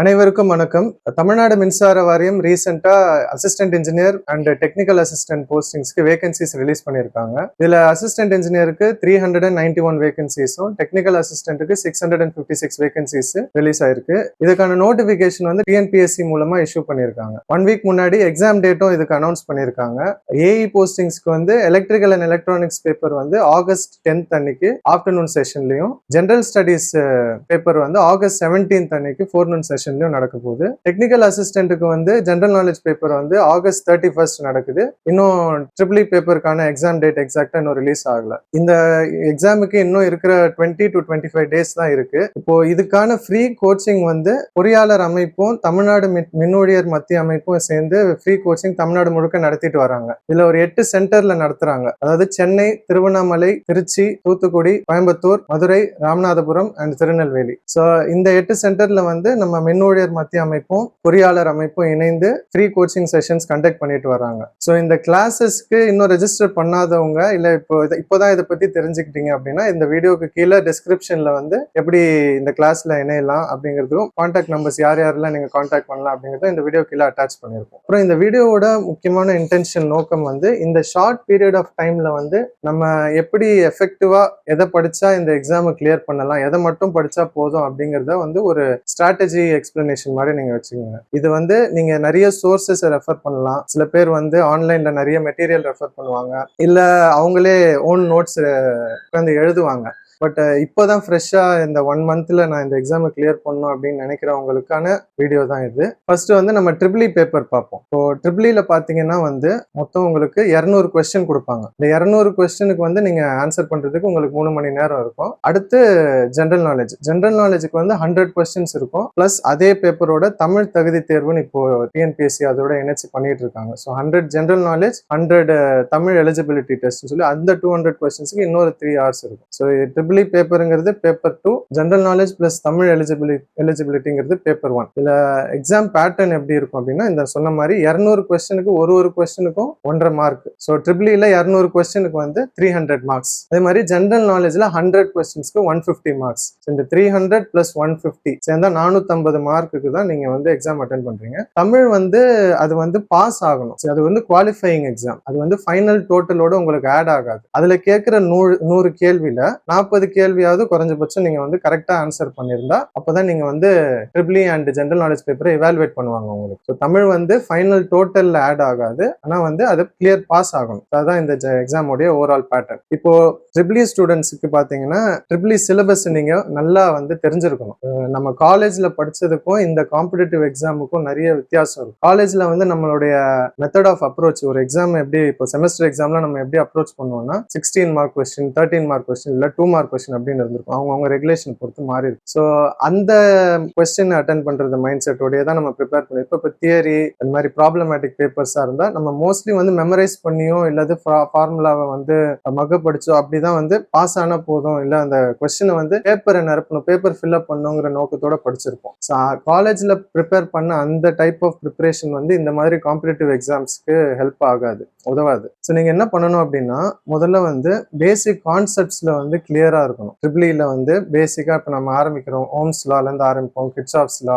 அனைவருக்கும் வணக்கம். தமிழ்நாடு மின்சார வாரியம் ரீசெண்டாக assistant engineer and technical assistant போஸ்டிங்ஸ்க்கு vacancies release பண்ணியிருக்காங்க. இதில் assistant இன்ஜினியருக்கு three hundred and ninety one வேகன்சிஸும் technical அசிஸ்டன்ட்டுக்கு six hundred and fifty six vacancies release ஆயிருக்கு. இதுக்கான நோட்டிஃபிகேஷன் வந்து டிஎன்பிஎஸ்சி மூலமாக இஷ்யூ பண்ணியிருக்காங்க. ஒன் வீக் முன்னாடி எக்ஸாம் டேட்டும் இதுக்கு அனௌன்ஸ் பண்ணியிருக்காங்க. ஏஇ போஸ்டிங்ஸ்க்கு வந்து எலக்ட்ரிக்கல் அண்ட் எலக்ட்ரானிக்ஸ் பேப்பர் வந்து ஆகஸ்ட் டென்த் அன்னைக்கு ஆஃப்டர்நூன் செஷன்லையும் ஜென்ரல் ஸ்டடீஸ் பேப்பர் வந்து ஆகஸ்ட் செவன்டீன்த் அன்னைக்கு ஃபோர்நூன் செஷன்லயும் நடக்க போகுது. டெக்னிக்கல் அசிஸ்டன்ட்டுக்கு வந்து ஜென்ரல் நாலேஜ் பேப்பர் வந்து ஆகஸ்ட் தேர்ட்டி ஃபர்ஸ்ட் நடக்குது. இன்னும் ட்ரிபிள் பேப்பருக்கான எக்ஸாம் டேட் எக்ஸாக்டா இன்னும் ரிலீஸ் ஆகல. இந்த எக்ஸாமுக்கு இன்னும் இருக்கிற twenty to twenty five days தான் இருக்கு. இப்போ இதுக்கான ஃப்ரீ கோச்சிங் வந்து பொறியாளர் அமைப்பும் தமிழ்நாடு மின்னோடியர் மத்திய அமைப்பும் சேர்ந்து ஃப்ரீ கோச்சிங் தமிழ்நாடு முழுக்க நடத்திட்டு வராங்க. இதுல ஒரு எட்டு சென்டர்ல நடத்துறாங்க. அதாவது சென்னை திருவண்ணாமலை திருச்சி தூத்துக்குடி கோயம்புத்தூர் மதுரை ராமநாதபுரம் அண்ட் திருநெல்வேலி. ஸோ இந்த எட்டு சென்டர்ல வந்து நம்ம மின்னூழியர் மத்திய அமைப்பும் பொறியாளர் அமைப்பும் இணைந்து ஃப்ரீ கோச்சிங் செஷன்ஸ் கண்டக்ட் பண்ணிட்டு வராங்க. ஸோ இந்த கிளாஸஸ்க்கு இன்னும் ரெஜிஸ்டர் பண்ணாதவங்க இல்லை இப்போ இதை- இப்போதான் இதை பத்தி தெரிஞ்சுக்கிட்டீங்க அப்படின்னா இந்த வீடியோக்கு கீழே டிஸ்கிரிப்ஷன்ல வந்து எப்படி இந்த கிளாஸ்ல இணையலாம் அப்படிங்கிறதுக்கும் காண்டாக்ட் நம்பர்ஸ் யார் யாரெல்லாம் நீங்க காண்டாக்ட் பண்ணலாம் அப்படிங்கறத இந்த வீடியோ கீழே அட்டாச் பண்ணியிருக்கோம். அப்புறம் இந்த வீடியோவோட முக்கியமான இன்டென்ஷன் நோக்கம் வந்து இந்த ஷார்ட் பீரியட் ஆஃப் டைம்ல வந்து நம்ம எப்படி எஃபெக்டிவா எதை படிச்சா இந்த எக்ஸாமை கிளியர் பண்ணலாம் எதை மட்டும் படிச்சா போதும் அப்படிங்கிறத வந்து ஒரு ஸ்ட்ராட்டஜி எக்ஸ்பிளனேஷன் மாதிரி நீங்க வச்சுக்கோங்க. இது வந்து நீங்க நிறைய சோர்சஸ் ரெஃபர் பண்ணலாம். சில பேர் வந்து ஆன்லைன்ல நிறைய மெட்டீரியல் ரெஃபர் பண்ணுவாங்க. இல்ல அவங்களே ஓன் நோட்ஸ் உட்காந்து எழுதுவாங்க. பட் uh, இப்போதான் ஃப்ரெஷ்ஷாக இந்த ஒன் மந்த்ல நான் இந்த எக்ஸாமை கிளியர் பண்ணணும் அப்படின்னு நினைக்கிறவங்களுக்கான வீடியோ தான் இது. ஃபர்ஸ்ட் வந்து நம்ம ட்ரிபிளி பேப்பர் e பார்ப்போம். இப்போ ட்ரிபிளில e பார்த்தீங்கன்னா வந்து மொத்தம் உங்களுக்கு இரநூறு கொஸ்டின் கொடுப்பாங்க. இந்த இரநூறு கொஸ்டினுக்கு வந்து நீங்க ஆன்சர் பண்றதுக்கு உங்களுக்கு மூணு மணி நேரம் இருக்கும். அடுத்து ஜென்ரல் நாலேஜ் ஜென்ரல் நாலேஜுக்கு வந்து ஹண்ட்ரட் கொஸ்டின்ஸ் இருக்கும். ப்ளஸ் அதே பேப்பரோட தமிழ் தகுதி தேர்வுன்னு இப்போ டிஎன்பிஎஸ்சி அதோட இணைச்சு பண்ணிட்டு இருக்காங்க. So hundred general knowledge hundred Tamil eligibility test சொல்லி அந்த டூ ஹண்ட்ரட் கொஸ்டின்ஸ்க்கு இன்னொரு த்ரீ ஹவர்ஸ் இருக்கும். So triple E பேப்பருங்கிறது paper two general knowledge plus Tamil eligibility எலிஜிபிலிட்டிங்கிறது paper one இதில் எக்ஸாம் பேட்டர்ன் எப்படி இருக்கும் அப்படின்னா இந்த சொன்ன மாதிரி இரநூறு கொஸ்டினுக்கு ஒரு ஒரு கொஸ்டினுக்கும் ஒன்றரை மார்க் ஸோ ட்ரிபிளியில் இரநூறு கொஸ்டினுக்கு வந்து த்ரீ ஹண்ட்ரட் மார்க்ஸ் அதே மாதிரி ஜென்ரல் நாலேஜில் ஹண்ட்ரட் கொஸ்டின்ஸ்க்கு ஒன் ஃபிஃப்டி மார்க்ஸ் இந்த three hundred plus one fifty சேர்ந்தா நானூற்றம்பது மார்க்குக்கு தான் நீங்கள் வந்து எக்ஸாம் அட்டன் பண்ணுறீங்க தமிழ் வந்து அது வந்து பாஸ் ஆகணும். ஸோ அது வந்து குவாலிஃபையிங் எக்ஸாம் அது வந்து ஃபைனல் டோட்டலோட உங்களுக்கு ஆட் ஆகாது. அதில் கேட்குற நூறு நூறு கேள்வியில் நாற்பது கேள்வியாவது குறைஞ்சபட்சம் நீங்க வந்து கரெக்டா ஆன்சர் பண்ணியிருந்தா அப்பதான் நீங்க வந்து triple E and general knowledge பேப்பரை இவாலுவேட் பண்ணுவாங்க உங்களுக்கு. ஸோ தமிழ் வந்து ஃபைனல் டோட்டல்ல ஆட் ஆகாது. ஆனா வந்து அது கிளியர் பாஸ் ஆகணும். அதுதான் இந்த எக்ஸாமோடைய ஓவரால் பேட்டர்ன் இப்போ ட்ரிபிளி ஸ்டூடெண்ட்ஸுக்கு e பாத்தீங்கன்னா ட்ரிபிளி சிலபஸ் e நீங்க நல்லா வந்து தெரிஞ்சிருக்கணும். நம்ம காலேஜ்ல படிச்சதுக்கும் இந்த காம்படிட்டிவ் எக்ஸாமுக்கும் நிறைய வித்தியாசம் இருக்கும். காலேஜ்ல வந்து நம்மளுடைய மெத்தட் ஆஃப் அப்ரோச் ஒரு எக்ஸாம் எப்படி இப்போ செமஸ்டர் எக்ஸாம்ல நம்ம எப்படி அப்ரோச் பண்ணுவோம்னா sixteen mark question thirteen mark question இல்ல டூ மார்க் கொஸ்டின் அப்படின்னு இருந்திருக்கும். அவங்க அவங்க ரெகுலேஷன் பொறுத்து மாறி இருக்கும் ஸோ அந்த கொஸ்டின் அட்டன் பண்ணுறது மைண்ட் செட்டோடய தான் நம்ம ப்ரிப்பேர் பண்ணி இப்போ இப்போ தியரி அந்த மாதிரி ப்ராப்ளமேட்டிக் பேப்பர்ஸாக இருந்தால் நம்ம மோஸ்ட்லி வந்து மெமரைஸ் பண்ணியோ இல்லது ஃபார்முலாவை வந்து மக அப்படி அப்படிதான் வந்து பாஸ் ஆனால் போதும். இல்லை அந்த கொஸ்டினை வந்து பேப்பரை நிரப்பணும் பேப்பர் ஃபில்அப் பண்ணுங்கிற நோக்கத்தோட படிச்சிருப்போம். ஸோ காலேஜில் ப்ரிப்பேர் பண்ண அந்த டைப் ஆஃப் ப்ரிப்பரேஷன் வந்து இந்த மாதிரி காம்படிட்டிவ் எக்ஸாம்ஸ்க்கு ஹெல்ப் ஆகாது உதவாது. ஸோ நீங்கள் என்ன பண்ணணும் அப்படின்னா முதல்ல வந்து பேசிக் கான்செப்ட்ஸில் வந்து கிளியரா இருக்கணும். ட்ரிபிளில e வந்து பேசிக்கா இப்போ நம்ம ஆரம்பிக்கிறோம். ஓம்ஸ் லால இருந்து ஆரம்பிப்போம். Kirchhoff's law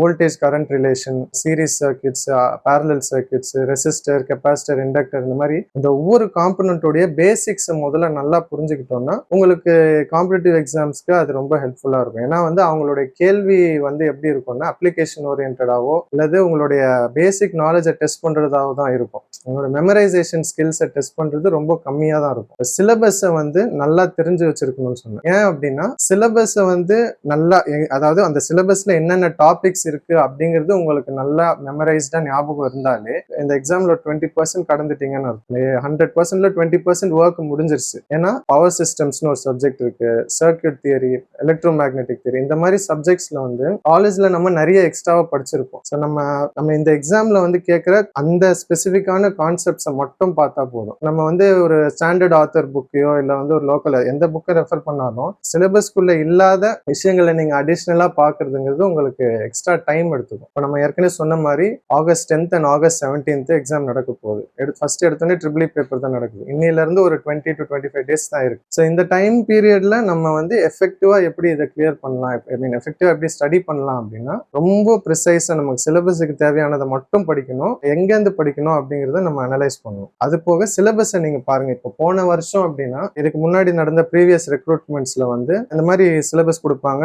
voltage current relation series circuits parallel circuits resistor capacitor inductor இந்த மாதிரி இந்த ஒவ்வொரு காம்பனண்ட்டோடைய பேசிக்ஸ் முதல்ல நல்லா புரிஞ்சுக்கிட்டோம்னா உங்களுக்கு காம்படிட்டிவ் எக்ஸாம்ஸ்க்கு அது ரொம்ப ஹெல்ப்ஃபுல்லா இருக்கும். ஏன்னா வந்து அவங்களுடைய கேள்வி வந்து எப்படி இருக்கும்னா அப்ளிகேஷன் ஓரியன்டாவோ அல்லது உங்களுடைய பேசிக் நாலேஜை டெஸ்ட் பண்றதாவோ தான் இருக்கும். உங்களோட மெமரைசேஷன் ஸ்கில்ஸை டெஸ்ட் பண்றது ரொம்ப கம்மியா தான் இருக்கும். சிலபஸை வந்து நல்லா தெரிஞ்சு இருக்கணும்னு சொன்னேன். ஏன் அப்படின்னா சிலபஸை வந்து நல்லா அதாவது அந்த சிலபஸ்ல என்னென்ன டாபிக்ஸ் இருக்கு அப்படிங்கிறது உங்களுக்கு நல்லா மெமரைஸ்டா ஞாபகம் இருந்தாலே இந்த எக்ஸாம்ல டுவெண்ட்டி பர்சன்ட் கடந்துட்டீங்கன்னு அர்த்தம். ஹண்ட்ரட் பர்சன்ட்ல டுவெண்ட்டி பர்சன்ட் ஒர்க் முடிஞ்சிருச்சு. ஏன்னா பவர் சிஸ்டம்ஸ்னு ஒரு சப்ஜெக்ட் இருக்கு circuit theory electromagnetic theory இந்த மாதிரி சப்ஜெக்ட்ஸ்ல வந்து காலேஜ்ல நம்ம நிறைய எக்ஸ்ட்ராவா படிச்சிருப்போம். ஸோ நம்ம நம்ம இந்த எக்ஸாம்ல வந்து கேட்குற அந்த ஸ்பெசிஃபிக்கான கான்செப்ட்ஸை மட்டும் பார்த்தா போதும். நம்ம வந்து ஒரு ஸ்டாண்டர்ட் ஆத்தர் புக்கையோ இல்லை வந்து ஒரு லோக்கல் எந்த புக்கை ரெஃபர் பண்ணாலும் சிலபஸ்க்குள்ள இல்லாத விஷயங்களை நீங்க அடிஷ்னலா பாக்குறதுங்கிறது உங்களுக்கு எக்ஸ்ட்ரா டைம் எடுத்துக்கும். இப்போ நம்ம ஏற்கனவே சொன்ன மாதிரி August tenth and August seventeenth exam நடக்க போகுது. எடுத்து ஃபர்ஸ்ட் எடுத்தோடனே ட்ரிபிள் பேப்பர் e தான் நடக்குது. இன்னில இருந்து ஒரு twenty to twenty five days தான் இருக்கு. ஸோ இந்த டைம் பீரியட்ல நம்ம வந்து எஃபெக்டிவா எப்படி இதை கிளியர் பண்ணலாம்? ஐ மீன் எஃபெக்டிவா எப்படி ஸ்டடி பண்ணலாம் அப்படின்னா ரொம்ப ப்ரிசைஸா நமக்கு சிலபஸுக்கு தேவையானதை மட்டும் படிக்கணும். எங்கேருந்து படிக்கணும் அப்படிங்கிறத நம்ம அனலைஸ் பண்ணணும். அது போக சிலபஸை நீங்க பாருங்க. இப்போ போன வருஷம் அப்படின்னா இதுக்கு முன்னாடி நடந்த ப்ரீவியஸ் ரெக்ரூட்மெண்ட்ஸில் வந்து இந்த மாதிரி சிலபஸ் கொடுப்பாங்க.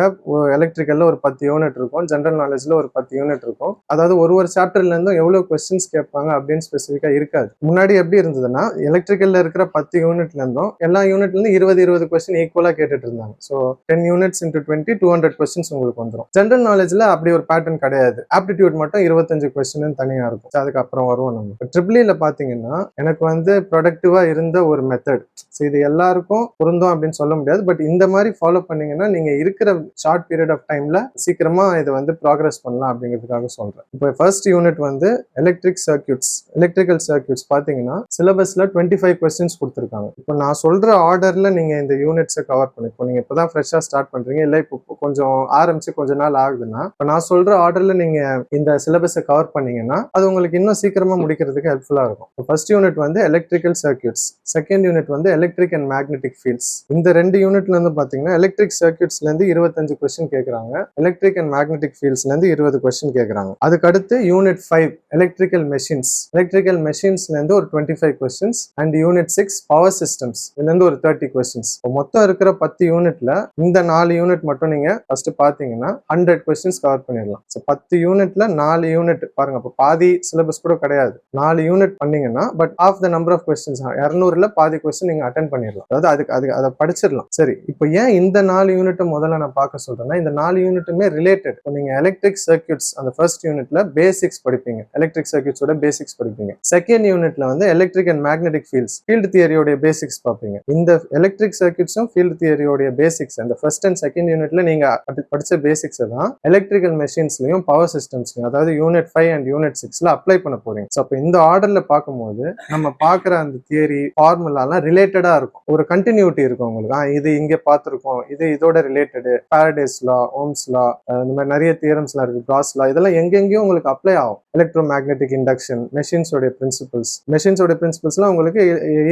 எலக்ட்ரிக்கலில் ஒரு பத்து யூனிட் இருக்கும். ஜென்ரல் நாலேஜில் ஒரு பத்து யூனிட் இருக்கும். அதாவது ஒரு ஒரு சாப்டர்லேருந்தும் எவ்வளோ கொஸ்டின்ஸ் கேட்பாங்க அப்படின்னு ஸ்பெசிஃபிக்காக இருக்காது. முன்னாடி எப்படி இருந்ததுன்னா எலக்ட்ரிக்கலில் இருக்கிற பத்து யூனிட்லேருந்தும் எல்லா யூனிட்லேருந்து இருபது இருபது கொஸ்டின் ஈக்குவலாக கேட்டுட்டு இருந்தாங்க. So ten units into twenty two hundred questions உங்களுக்கு வந்துடும் ஜென்ரல் நாலேஜில் அப்படி ஒரு பேட்டர்ன் கிடையாது. ஆப்டிடியூட் மட்டும் இருபத்தஞ்சு கொஸ்டின் தனியாக இருக்கும். அதுக்கப்புறம் வருவோம் நம்ம. ட்ரிபிளியில் e பார்த்தீங்கன்னா எனக்கு வந்து ப்ரொடக்டிவாக இருந்த ஒரு மெத்தட் ஸோ இது எல்லாருக்கும் பொருந்தும் அப்படின்னு சொல்ல முடியாது. பட் இந்த மாதிரி ஃபாலோ பண்ணீங்கன்னா நீங்க இருக்கிற ஷார்ட் பீரியட் ஆஃப் டைம்ல சீக்கிரமா இதை வந்து ப்ராக்ரஸ் பண்ணலாம் அப்படிங்கிறதுக்காக சொல்றேன். இப்போ ஃபர்ஸ்ட் யூனிட் வந்து எலக்ட்ரிக் சர்க்கியூட்ஸ் எலக்ட்ரிக்கல் சர்க்கியூட்ஸ் பாத்தீங்கன்னா சிலபஸ்ல டுவெண்ட்டி ஃபைவ் கொஸ்டின்ஸ் கொடுத்துருக்காங்க. இப்போ நான் சொல்ற ஆர்டர்ல நீங்க இந்த யூனிட்ஸை கவர் பண்ணி இப்போ நீங்க இப்பதான் ஃப்ரெஷ்ஷா ஸ்டார்ட் பண்றீங்க இல்லை இப்போ கொஞ்சம் ஆரம்பிச்சு கொஞ்ச நாள் ஆகுதுன்னா இப்போ நான் சொல்ற ஆர்டர்ல நீங்க இந்த சிலபஸை கவர் பண்ணீங்கன்னா அது உங்களுக்கு இன்னும் சீக்கிரமா முடிக்கிறதுக்கு ஹெல்ப்ஃபுல்லா இருக்கும். ஃபர்ஸ்ட் யூனிட் வந்து எலக்ட்ரிக்கல் சர்க்கியூட்ஸ் செகண்ட் யூனிட் வந்து எலக்ட்ரிக் அண்ட் மேக்னெட்டிக் ஃபீல்ட்ஸ் இந்த ரெண்டு யூனிட்ல இருந்து பாத்தீங்கன்னா எலக்ட்ரிக் சர்க்கியூட்ஸ்ல இருந்து இருபத்தஞ்சு கொஸ்டின் கேட்குறாங்க. எலக்ட்ரிக் அண்ட் மேக்னெட்டிக் ஃபீல்ட்ஸ்லேருந்து இருபது கொஸ்டின் கேட்குறாங்க. அதுக்கு அடுத்து unit five electrical machines electrical மெஷின்ஸ்ல இருந்து ஒரு twenty five questions and unit six power systems இதுல இருந்து ஒரு தேர்ட்டி கொஸ்டின்ஸ் மொத்தம் இருக்கிற பத்து யூனிட்ல இந்த நாலு யூனிட் மட்டும் நீங்க ஃபர்ஸ்ட் பாத்தீங்கன்னா ஹண்ட்ரட் கொஸ்டின்ஸ் கவர் பண்ணிடலாம். ஸோ பத்து யூனிட்ல நாலு யூனிட் பாருங்க. இப்போ பாதி சிலபஸ் கூட கிடையாது. நாலு யூனிட் பண்ணீங்கன்னா but of the number of questions இரநூறுல பாதி கொஸ்டின் நீங்க அட்டன் பண்ணிடலாம். அதாவது அதுக்கு அதுக்கு அதை படிச்சிடலாம். சரி இப்போ ஏன் இந்த நாலு யூனிட்டை முதல்ல நான் பார்க்க சொல்றேன்னா இந்த நாலு யூனிட்டுமே ரிலேட்டட் இப்போ நீங்க எலக்ட்ரிக் சர்க்கியூட்ஸ் அந்த ஃபர்ஸ்ட் யூனிட்ல பேசிக்ஸ் படிப்பீங்க. எலக்ட்ரிக் சர்க்கியூட்ஸோட பேசிக்ஸ் படிப்பீங்க. செகண்ட் யூனிட்ல வந்து electric and magnetic fields field தியரியோடைய basics பார்ப்பீங்க. இந்த எலக்ட்ரிக் சர்க்கியூட்ஸும் ஃபீல்டு தியரியோட பேசிக்ஸ் அந்த ஃபர்ஸ்ட் அண்ட் செகண்ட் யூனிட்ல நீங்க படிச்ச பேசிக்ஸ் தான் எலக்ட்ரிக்கல் மெஷின்ஸ்லயும் பவர் சிஸ்டம்ஸ்லயும் அதாவது யூனிட் ஃபைவ் அண்ட் யூனிட் சிக்ஸ்ல அப்ளை பண்ண போறீங்க. ஸோ அப்போ இந்த ஆர்டர்ல பார்க்கும்போது நம்ம பார்க்குற அந்த தியரி ஃபார்முலாலாம் ரிலேட்டடா இருக்கும். ஒரு கண்டினியூட்டி இருக்கும் உங்களுக்கு. இது இங்க பார்த்துருக்கோம் இது இதோட related Faraday's law Ohm's law இந்த மாதிரி நிறைய தியரம்ஸ்லாம் இருக்கு. கிராஸ் லா இதெல்லாம் எங்கெங்கேயும் உங்களுக்கு அப்ளை ஆகும். எலக்ட்ரோ மேக்னெட்டிக் இண்டக்ஷன் மெஷின்ஸோட பிரின்சிபல்ஸ் மெஷின்ஸோட பிரின்சிபல்ஸ்லாம் உங்களுக்கு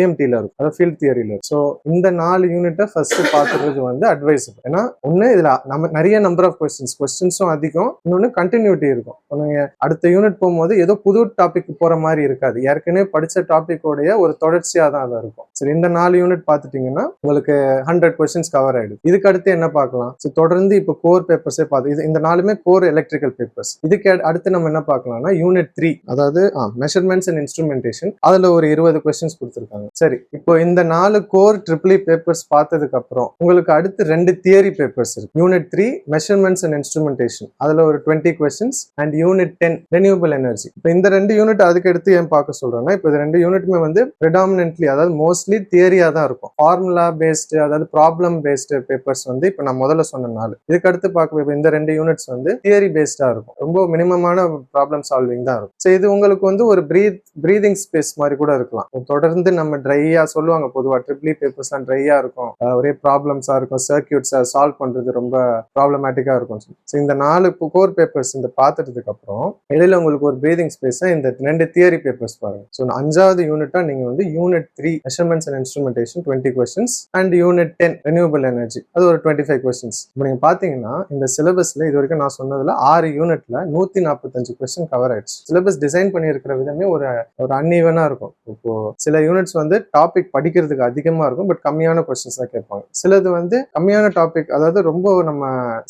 ஏஎம்டியில் இருக்கும். அதாவது ஃபீல்ட் தியரியில இருக்கும். ஸோ இந்த நாலு யூனிட்டை ஃபர்ஸ்ட் பார்த்துறது வந்து அட்வைசபிள் ஏன்னா ஒன்று இதுல நம்ம நிறைய நம்பர் ஆஃப் கொஸ்டின்ஸ் கொஸ்டின்ஸும் அதிகம். இன்னொன்று கண்டினியூட்டி இருக்கும். அடுத்த யூனிட் போகும்போது ஏதோ புது டாபிக் போற மாதிரி இருக்காது. ஏற்கனவே படிச்ச டாபிக்கோடைய ஒரு தொடர்ச்சியாக தான் அதை இருக்கும். சரி இந்த நாலு யூனிட் பார்த்துட்டீங்கன்னா உங்களுக்கு ஹண்ட்ரட் கொஸ்டின்ஸ் கவர் ஆயிடுது. இதுக்கு அடுத்து என்ன பார்க்கலாம்? ஸோ தொடர்ந்து இப்போ கோர் பேப்பர்ஸே பார்த்து இது இந்த நாலுமே கோர் எலக்ட்ரிக்கல் பேப்பர்ஸ் இதுக்கு அடுத்து நம்ம என்ன பார்க்கலாம்னா யூனிட் த்ரீ அதாவது மெஷர்மெண்ட்ஸ் அண்ட் இன்ஸ்ட்ருமெண்டேஷன் அதுல ஒரு இருபது கொஸ்டின்ஸ் கொடுத்துருக்காங்க. சரி இப்போ இந்த நாலு கோர் ட்ரிபிளி பேப்பர்ஸ் பார்த்ததுக்கு அப்புறம் உங்களுக்கு அடுத்து ரெண்டு தியரி பேப்பர்ஸ் இருக்கு. Unit three measurements and instrumentation அதுல ஒரு twenty questions and unit ten renewable energy இப்போ இந்த ரெண்டு யூனிட் அதுக்கு எடுத்து ஏன் பார்க்க சொல்றேன்னா இப்போ இந்த ரெண்டு யூனிட்டுமே வந்து ப்ரிடாமினென்ட்லி அதாவது மோஸ்ட்லி தியரியா தான் இருக்கும். ஃபார்முலா பேஸ்டு அதாவது ப்ராப்ளம் பேஸ்டு பேப்பர்ஸ் வந்து இப்போ நான் முதல்ல சொன்ன நாலு. இதுக்கு அடுத்து பார்க்க இப்போ இந்த ரெண்டு யூனிட்ஸ் வந்து தியரி பேஸ்டா இருக்கும். ரொம்ப மினிமமான ப்ராப்ளம் சால்விங் தான் இருக்கும். ஸோ இது உங்களுக்கு வந்து ஒரு ப்ரீத் ப்ரீதிங் ஸ்பேஸ் மாதிரி கூட இருக்கலாம். தொடர்ந்து நம்ம ட்ரையா சொல்லுவாங்க பொதுவாக ட்ரிபிளி பேப்பர்ஸ்லாம் ட்ரையா இருக்கும். ஒரே ப்ராப்ளம்ஸா இருக்கும். சர்க்கியூட்ஸை சால்வ் பண்றது ரொம்ப ப்ராப்ளமேட்டிக்கா இருக்கும் ஸோ இந்த நாலு கோர் பேப்பர்ஸ் இந்த பார்த்துட்டதுக்கு அப்புறம் இடையில உங்களுக்கு ஒரு ப்ரீதிங் ஸ்பேஸா இந்த ரெண்டு தியரி பேப்பர்ஸ் பாருங்க. ஸோ அஞ்சாவது யூனிட்டா நீங்க வந்து unit three measurements and instrumentation twenty questions and unit ten renewable energy அது ஒரு டுவெண்ட்டி ஃபைவ் கொஸ்டின்ஸ் இப்போ நீங்கள் பார்த்தீங்கன்னா இந்த சிலபஸில் இது வரைக்கும் நான் சொன்னதில் ஆறு யூனிட்ல நூற்றி நாற்பத்தஞ்சு கொஸ்டின் கவர் ஆயிடுச்சு. சிலபஸ் டிசைன் பண்ணியிருக்கிற விதமே ஒரு ஒரு அன்இவனாக இருக்கும். இப்போ சில யூனிட்ஸ் வந்து டாபிக் படிக்கிறதுக்கு அதிகமாக இருக்கும் பட் கம்மியான கொஸ்டின்ஸ் தான் கேட்பாங்க. சிலது வந்து கம்மியான டாபிக் அதாவது ரொம்ப நம்ம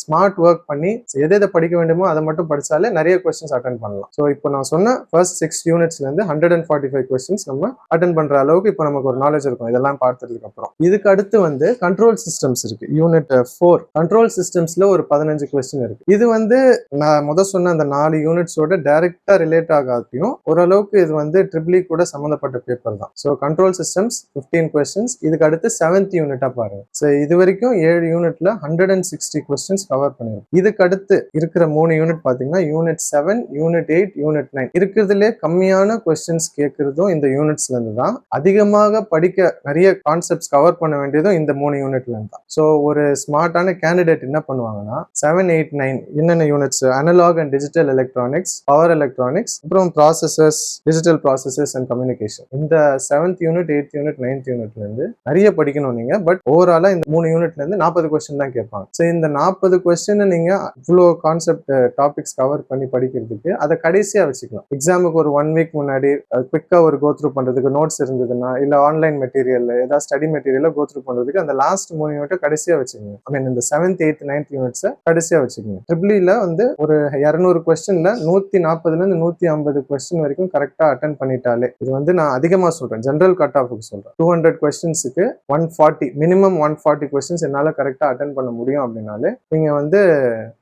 ஸ்மார்ட் ஒர்க் பண்ணி எதை எதை படிக்க வேண்டுமோ அதை மட்டும் படிச்சாலே நிறைய கொஸ்டின்ஸ் அட்டன் பண்ணலாம். ஸோ இப்போ நான் சொன்ன ஃபர்ஸ்ட் சிக்ஸ் யூனிட்ஸ்ல இருந்து hundred and forty five questions நம்ம அட்டன் பண்ற அளவுக்கு இப்போ நமக்கு ஒரு நாலேஜ் இருக்கும். இதெல்லாம் பார்த்ததுக்கு அப்புறம். இதுக்கு அடுத்து வந்து கண்ட்ரோல் சிஸ்டம்ஸ் இருக்கு. யூனிட் ஃபோர் கண்ட்ரோல் சிஸ்டம்ஸ்ல ஒரு பதினஞ்சு கொஸ்டின் இருக்கு. இது வந்து நான் முத சொன்ன அந்த நாலு யூனிட்ஸோட டைரக்டா ரிலேட் ஆகாட்டியும் ஓரளவுக்கு இது வந்து ட்ரிபிளி e கூட சம்மந்தப்பட்ட பேப்பர் தான். So control systems fifteen questions இதுக்கு அடுத்து செவன்த் யூனிட்டா பாருங்க. ஸோ இது வரைக்கும் ஏழு யூனிட்ல hundred and sixty questions cover பண்ணிருக்கும். இதுக்கு அடுத்து இருக்கிற மூணு யூனிட் பாத்தீங்கன்னா unit seven unit eight unit nine இருக்கிறதுலே கம்மியான கொஸ்டின்ஸ் கேட்கறதும் இந்த யூனிட்ஸ்ல இருந்து தான். அதிகமாக படிக்க நிறைய கான்செப்ட்ஸ் கவர் பண்ண வேண்டியதும் இந்த மூணு யூனிட்ல தான். ஸோ ஒரு ஸ்மார்ட்டான கேண்டிடேட் என்ன பண்ணுவாங்கன்னா செவன் எயிட் நைன் என்னென்ன units analog and digital electronics power electronics அப்புறம் processes digital processes and communication இந்த seventh unit eighth unit ninth யூனிட்ல இருந்து நிறைய படிக்கணும் நீங்க. பட் ஓவராலா இந்த மூணு யூனிட்ல இருந்து நாற்பது கொஸ்டின் தான் கேட்பாங்க. ஸோ இந்த நாற்பது கொஸ்டின் நீங்க இவ்வளோ கான்செப்ட் டாபிக்ஸ் கவர் பண்ணி படிக்கிறதுக்கு அதை கடைசியா வச்சுக்கலாம். எக்ஸாமுக்கு ஒரு ஒன் வீக் முன்னாடி குவிக்கா ஒரு கோத்ரூ பண்றதுக்கு நோட்ஸ் இருந்ததுன்னா இல்ல ஆன்லைன் மெட்டீரியல் ஏதாவது ஸ்டடி மெட்டீரியல கோத்ரூ பண்றதுக்கு பண்றதுக்கு அந்த லாஸ்ட் மூணு யூனிட்டை கடைசியா வச்சுக்கோங்க. ஐ மீன் இந்த செவன்த் எயித் நைன்த் யூனிட்ஸை கடைசியா வச்சுக்கோங்க. ட்ரிபிளில e வந்து ஒரு இரநூறு கொஸ்டின்ல நூத்தி நாற்பதுல இருந்து நூத்தி ஐம்பது கொஸ்டின் வரைக்கும் கரெக்டா அட்டன் பண்ணிட்டாலே. இது வந்து நான் அதிகமா சொல்றேன். ஜென்ரல் கட் ஆஃபுக்கு சொல்றேன். Two hundred கொஸ்டின்ஸுக்கு one forty minimum one forty questions என்னால கரெக்டா அட்டன் பண்ண முடியும் அப்படின்னாலே நீங்க வந்து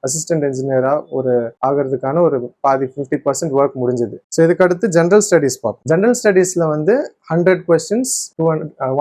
அசிஸ்டன்ட் இன்ஜினியரா ஒரு ஆகிறதுக்கான ஒரு பாதி ஃபிஃப்டி பர்சன்ட் ஒர்க் முடிஞ்சது. ஸோ இதுக்கு அடுத்து ஜென்ரல் ஸ்டடீஸ் பார்ப்போம். ஜென்ரல் ஸ்டடீஸில் வந்து hundred questions to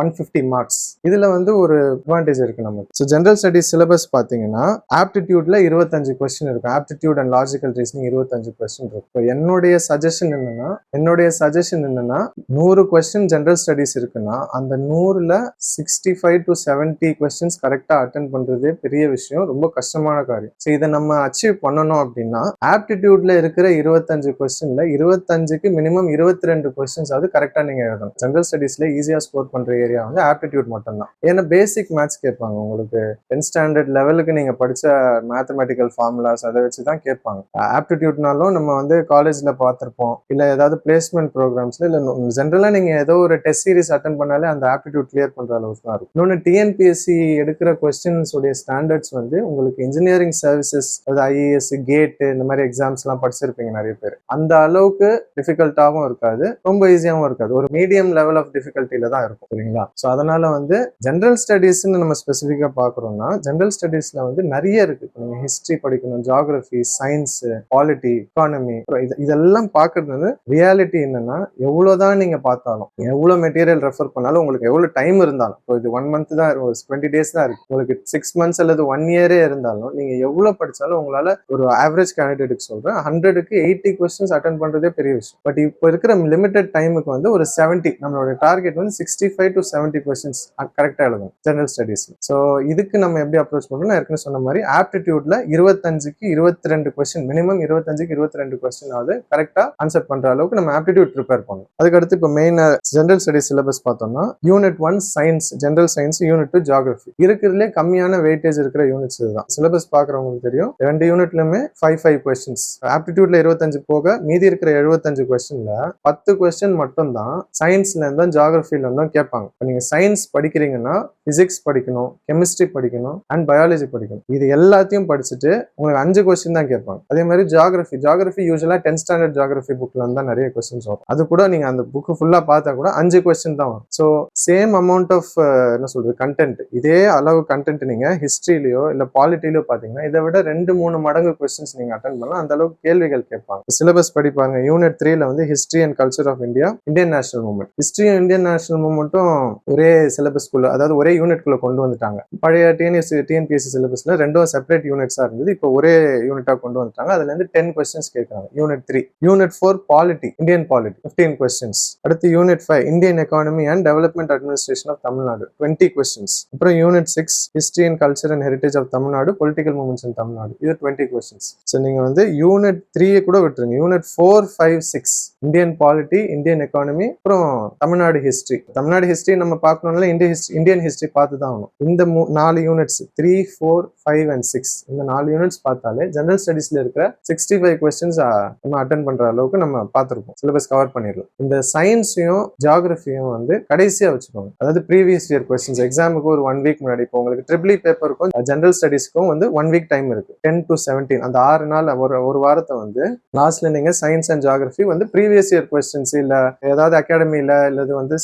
one fifty marks இதுல வந்து ஒரு அட்வான்டேஜ் இருக்கு நமக்கு. ஸோ ஜென்ரல் ஸ்டடீஸ் சிலபஸ் பார்த்தீங்கன்னா ஆப்டிடியூட்ல இருபத்தஞ்சு கொஸ்டின் இருக்கும் ஆப்டிடியூட் அண்ட் லாஜிக்கல் ரீசனிங் இருபத்தஞ்சு கொஸ்டின் இருக்கும் இப்போ என்னுடைய சஜஷன் என்னன்னா என்னுடைய சஜஷன் என்னன்னா நூறு கொஸ்டின் ஜென்ரல் ஸ்டடீஸ் இருக்குன்னா அந்த நூறுல sixty five to seventy questions கரெக்டா அட்டன் பண்றதே பெரிய விஷயம். ரொம்ப கஷ்டமான காரியம். ஸோ இதை நம்ம அச்சீவ் பண்ணணும் அப்படின்னா ஆப்டிடியூட்ல இருக்கிற இருபத்தஞ்சு கொஸ்டின்ல இருபத்தஞ்சுக்கு மினிமம் இருபத்தி ரெண்டு கொஸ்டின்ஸ் அது கரெக்டா நீங்க எழுதணும். ஜென்ரல் ஸ்டடிஸ்ல ஈஸியா ஸ்கோர் பண்ற ஏரியா வந்து ஆப்டிடியூட் மட்டும் தான் ஏன்னா பேசிக் மேத்ஸ் கேட்பாங்க. உங்களுக்கு டென்த் ஸ்டாண்டர்ட் லெவலுக்கு நீங்கள் படித்த மேத்தமெட்டிக்கல் ஃபார்முலாஸ் அதை வச்சு தான் கேட்பாங்க ஆப்டிடியூட்னாலும் நம்ம வந்து காலேஜில் பார்த்துருப்போம். இல்லை ஏதாவது பிளேஸ்மெண்ட் ப்ரோக்ராம்ஸில் இல்லை ஜென்ரலாக நீங்கள் ஏதோ ஒரு டெஸ்ட் சீரிஸ் அட்டன் பண்ணாலே அந்த ஆப்டிடியூட் கிளியர் பண்ணுற அளவுக்கு தான் இருக்கும். இன்னொன்று டிஎன்பிஎஸ்சி எடுக்கிற கொஸ்டின்ஸ் உடைய ஸ்டாண்டர்ட்ஸ் வந்து உங்களுக்கு இன்ஜினியரிங் சர்வீசஸ் அதாவது ஐஏஎஸ் கேட்டு இந்த மாதிரி எக்ஸாம்ஸ்லாம் படிச்சிருப்பீங்க நிறைய பேர். அந்த அளவுக்கு டிஃபிகல்ட்டாகவும் இருக்காது. ரொம்ப ஈஸியாகவும் இருக்காது. ஒரு மீடியம் லெவல் ஆஃப் டிஃபிகல்ட்டியில தான் இருக்கும். சரிங்களா? ஸோ அதனால வந்து ஜென்ரல் ஸ்டடீஸ்னு நம்ம ஸ்பெசிஃபிக்காக பார்க்குறோம்னா ஜென்ரல் ஸ்டடீஸில் வந்து நிறைய இருக்கு. இப்போ நீங்கள் ஹிஸ்ட்ரி படிக்கணும் ஜாகிரஃபி சயின்ஸு பாலிட்டி எக்கானமி இதெல்லாம் பார்க்கறது வந்து ரியாலிட்டி என்னன்னா எவ்வளவுதான் நீங்கள் பார்த்தாலும் எவ்வளோ மெட்டீரியல் ரெஃபர் பண்ணாலும் உங்களுக்கு எவ்வளோ டைம் இருந்தாலும் இப்போ இது ஒன் மந்த் தான் டுவெண்ட்டி டேஸ் தான் இருக்கு. உங்களுக்கு சிக்ஸ் மந்த்ஸ் அல்லது ஒன் இயரே இருந்தாலும் நீங்கள் எவ்வளோ படித்தாலும் உங்களால் ஒரு ஆவரேஜ் கேண்டிடேட்டுக்கு சொல்கிறேன் ஹண்ட்ரடுக்கு எயிட்டி கொஸ்டின்ஸ் அட்டன் பண்ணுறதே பெரிய விஷயம். பட் இப்போ இருக்கிற லிமிடெட் டைமுக்கு வந்து ஒரு செவன்ட்டி நம்மளோட டார்கெட் வந்து sixty five to seventy questions கரெக்டாக எழுதணும். ஜெனரல் ஸ்டடீஸ் ஸோ இதுக்கு நம்ம எப்படி அப்ரோச் பண்ணணும் நான் ஏற்கனவே சொன்ன மாதிரி ஆப்டிடியூட்ல இருபத்தஞ்சுக்கு இருபத்தி ரெண்டு கொஸ்டின் மினிமம் இருபத்தஞ்சுக்கு இருபத்தி ரெண்டு கொஸ்டின் ஆகுது கரெக்டாக ஆன்சர் பண்ற அளவுக்கு நம்ம ஆப்டிடியூட் ப்ரிப்பேர் பண்ணணும். அதுக்கடுத்து இப்போ மெயின் ஜென்ரல் ஸ்டடீஸ் சிலபஸ் பார்த்தோம்னா unit one science general science unit two geography இருக்கிறதுலே கம்மியான வெயிட்டேஜ் இருக்கிற யூனிட்ஸ் இதுதான். சிலபஸ் பார்க்குறவங்களுக்கு தெரியும். ரெண்டு யூனிட்லுமே ஃபைவ் ஃபைவ் கொஸ்டின்ஸ் ஆப்டிடியூட்ல இருபத்தஞ்சு போக மீதி இருக்கிற எழுபத்தஞ்சு கொஸ்டின்ல பத்து கொஸ்டின் மட்டும் தான் சயின்ஸ்ல இருந்தும் ஜாகிரபில இருந்தும் கேட்பாங்க. இப்போ நீங்க சயின்ஸ் படிக்கிறீங்கன்னா ஃபிசிக்ஸ் படிக்கணும் கெமிஸ்ட்ரி படிக்கணும் அண்ட் பயாலஜி படிக்கணும். இது எல்லாத்தையும் படிச்சுட்டு உங்களுக்கு அஞ்சு கொஸ்டின் தான் கேட்பாங்க. அதே மாதிரி ஜாகிரபி ஜாகிரபி யூஸ்வலாக டென்த் ஸ்டாண்டர்ட் ஜாகிரபி புக்ல தான் நிறைய கொஸ்டின்ஸ் வரும். அது கூட நீங்கள் அந்த புக் ஃபுல்லாக பார்த்தா கூட அஞ்சு கொஸ்டின் தான் வரும். ஸோ சேம் அமௌண்ட் ஆஃப் என்ன சொல்றது கண்டென்ட் இதே அளவு கண்டென்ட் நீங்கள் ஹிஸ்ட்ரியிலையோ இல்லை பாலிட்டிலையோ பார்த்தீங்கன்னா இதை விட ரெண்டு மூணு மடங்கு கொஸ்டின்ஸ் நீங்கள் அட்டன் பண்ணலாம். அந்த அளவுக்கு கேள்விகள் கேட்பாங்க. சிலபஸ் படிப்பாங்க. யூனிட் த்ரீல வந்து history and culture of India Indian national movement history Indian national மூமெண்ட்டும் ஒரே சிலபஸ்க்குள்ள அதாவது ஒரே யூனிட்குள்ள கொண்டு வந்துட்டாங்க. பழைய டிஎன்எஸ் டிஎன்பிஎஸ்சி சிலபஸில் ரெண்டும் செப்பரேட் யூனிட்ஸாக இருந்தது. இப்போ ஒரே யூனிட்டா கொண்டு வந்துட்டாங்க. அதுல இருந்து டென் கொஸ்டின்ஸ் கேட்கறாங்க unit three unit four polity Indian polity fifteen questions அடுத்து unit five Indian economy and development administration of Tamil Nadu twenty questions அப்புறம் unit six history and culture and heritage of Tamil Nadu political movements in Tamil Nadu இது twenty questions so நீங்க வந்து unit த்ரீயை கூட விட்டுருங்க. Unit four five six Indian polity Indian economy அப்புறம் Tamil Nadu history Tamil Nadu history நம்ம பார்க்கணும்னா இந்திய இந்தியன் ஹிஸ்ட்ரி பார்த்து தான் ஆகணும். இந்த மூ- நாலு units three four five and six இந்த நாலு யூனிட்ஸ் பார்த்தாலே ஜென்ரல் ஸ்டடிஸில் இருக்கிற சிக்ஸ்டி ஃபைவ் கொஸ்டின்ஸ் நம்ம அட்டன் பண்ணுற அளவுக்கு நம்ம பார்த்துருப்போம். சிலபஸ் கவர் பண்ணிடலாம். இந்த சயின்ஸையும் ஜியாகிரஃபியும் வந்து கடைசியாக வச்சுக்கோங்க. அதாவது ப்ரீவியஸ் இயர் கொஸ்டின்ஸ் எக்ஸாமுக்கு ஒரு ஒன் வீக் முன்னாடி இப்போ உங்களுக்கு ட்ரிபிளி பேப்பருக்கும் ஜென்ரல் ஸ்டடிஸ்க்கும் வந்து ஒன் வீக் டைம் இருக்கு. டென் டு செவன்டீன் அந்த ஆறு நாள் ஒரு ஒரு வாரத்தை வந்து லாஸ்ட்ல நீங்க சயின்ஸ் அண்ட் ஜியாகிரபி வந்து ப்ரீவியஸ் இயர் கொஸ்டின்ஸ் இல்ல ஏதாவது அகாடமியில இல்லது வந்து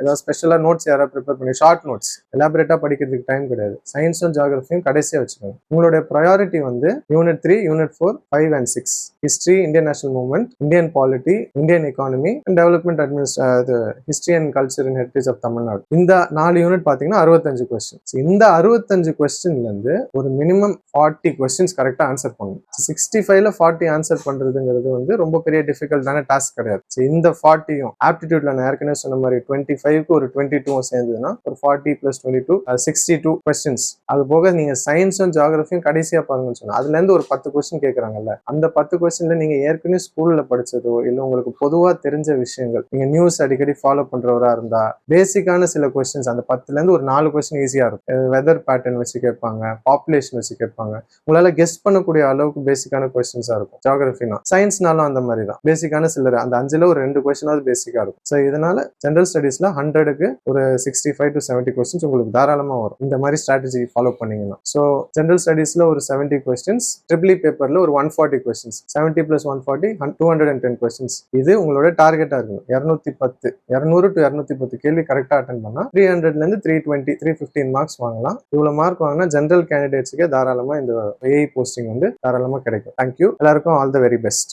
ஏதாவது ஸ்பெஷலா நோட்ஸ் யாராவது ப்ரிப்பேர் பண்ணி ஷார்ட் நோட்ஸ் எலாபரேட்டா படிக்கிறதுக்கு டைம் கிடையாது. சயின்ஸும் ஜியாகிரபியும் கடைசி கடைசியா வச்சுக்கோங்க. உங்களுடைய ப்ரையாரிட்டி வந்து unit three unit four five and six history Indian national movement Indian polity Indian economy and development administration இது history and culture and heritage of Tamil Nadu இந்த நாலு யூனிட் பார்த்தீங்கன்னா அறுபத்தஞ்சு கொஸ்டின் இந்த அறுபத்தஞ்சு கொஸ்டின்ல இருந்து ஒரு மினிமம் ஃபார்ட்டி கொஸ்டின்ஸ் கரெக்டாக ஆன்சர் பண்ணணும் சிக்ஸ்டி ஃபைவ்ல ஃபார்ட்டி ஆன்சர் பண்றதுங்கிறது வந்து ரொம்ப பெரிய டிஃபிகல்ட்டான டாஸ்க் கிடையாது. இந்த ஃபார்ட்டியும் ஆப்டிடியூட்ல நான் ஏற்கனவே சொன்ன மாதிரி டுவெண்ட்டி ஃபைவ்க்கு ஒரு டுவெண்ட்டி டூவும் சேர்ந்ததுன்னா ஒரு forty plus twenty two sixty two questions அது போக நீங்க சயின்ஸும் ஜியாகிரபியும் கடைசியா பாருங்கன்னு சொன்னாங்க அதுல இருந்து ஒரு பத்து கொஸ்டின் கேட்கறாங்கல்ல அந்த பத்து கொஸ்டின்ல நீங்க ஏற்கனவே ஸ்கூல்ல படிச்சதோ இல்ல உங்களுக்கு பொதுவா தெரிஞ்ச விஷயங்கள் நீங்க நியூஸ் அடிக்கடி ஃபாலோ பண்றவரா இருந்தா பேசிக்கான சில கொஸ்டின்ஸ் அந்த பத்துல இருந்து ஒரு நாலு கொஸ்டின் ஈஸியா இருக்கும். வெதர் பேட்டர்ன் வச்சு கேட்பாங்க பாப்புலேஷன் வச்சு கேட்பாங்க. உங்களால கெஸ்ட் பண்ணக்கூடிய அளவுக்கு பேசிக்கான கொஸ்டின்ஸா இருக்கும். ஜியாகிரபினா சயின்ஸ்னாலும் அந்த மாதிரி தான். பேசிக்கான சிலர் அந்த அஞ்சுல ஒரு ரெண்டு கொஸ்டினாவது பேசிக்கா இருக்கும். ஸோ இதனால ஜென்ரல் ஸ்டடீஸ்ல ஹண்ட்ரடுக்கு ஒரு sixty five to seventy questions உங்களுக்கு தாராளமா வரும். இந்த மாதிரி ஸ்ட்ராட்டஜி ஃபாலோ பண்ணீங்கன்னா. ஸோ ஜென்ரல் ஸ்டடீஸில் ஒரு செவன்ட்டி கொஸ்டின்ஸ் ட்ரிபிளி பேப்பரில் ஒரு one forty questions seventy plus one forty two hundred and ten questions இது உங்களோட டார்கெட்டாக இருக்கணும். இரநூத்தி பத்து இரநூறு டு இரநூத்தி பத்து கேள்வி கரெக்டாக அட்டன் பண்ணா த்ரீ ஹண்ட்ரட்லேருந்து three twenty three fifteen marks வாங்கலாம். இவ்வளோ மார்க் வாங்கினா ஜென்ரல் கேண்டிடேட்ஸுக்கே தாராளமாக இந்த ஏஐ போஸ்டிங் வந்து தாராளமாக கிடைக்கும். தேங்க்யூ எல்லாருக்கும் ஆல் த வெரி பெஸ்ட்